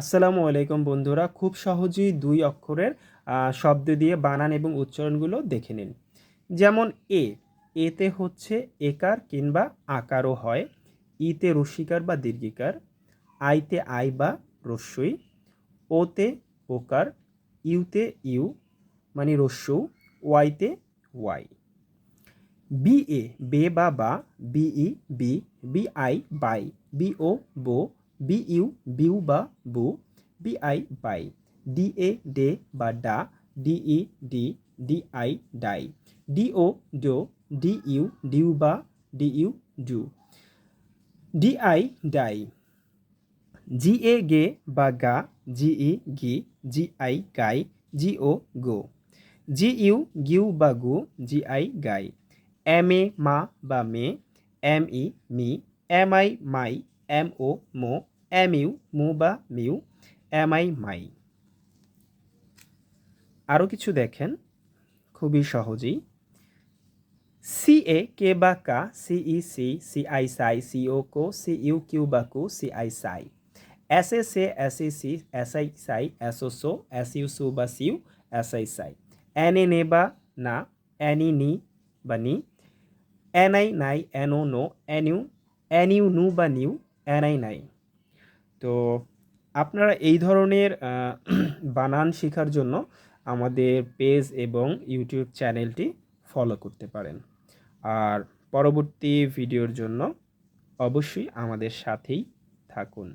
আসসালামু আলাইকুম বন্ধুরা, খুব সহজেই দুই অক্ষরের শব্দ দিয়ে বানান এবং উচ্চারণগুলো দেখে নিন। যেমন এ, এতে হচ্ছে একার কিংবা আকারও হয়, ইতে রস্যিকার বা দীর্ঘিকার, আইতে আই বা রস্যই, ওতে ওকার, ইউতে ইউ মানে রস্যু ওয়াইতে ওয়াই। বি এ, বে বা বা, বি ই, বি বি আই বাই, বি ও বো বি ইউ বিউ বা বু বি আই বাই ডি এ ডে বা ডা ডি ই ডি ডি আই ডাই ডি ও ডো ডি ইউ ডিউ বা ডি ইউ ডু ডি আই ডাই জি এ গে বা গা জি ই গি G I guy G O go G U গিউ বা গু G I guy M A মা বা মে এম ই মি এম আই মাই এম ও মো এম ইউ মু বা মিউ এম আই মাই আরও কিছু দেখেন। খুবই সহজেই। সি এ কে বা কা সি ই সি সি আই সাই সি ও কো সি ইউ কিউ বা কু সি আই সাই এস এ সে এস ই সি এস আই সাই এস ও সো এস ইউ সু বা সিউ এস আই সাই এন এ নে বা না এন ই নি বা নি এন আই নাই এন ও নো এন ইউ এন ইউ নু বা নিউ এন আই নাই তো আপনারা এই ধরনের বানান শেখার জন্য আমাদের পেজ এবং ইউটিউব চ্যানেলটি ফলো করতে পারেন। আর পরবর্তী ভিডিওর জন্য অবশ্যই আমাদের সাথেই থাকুন।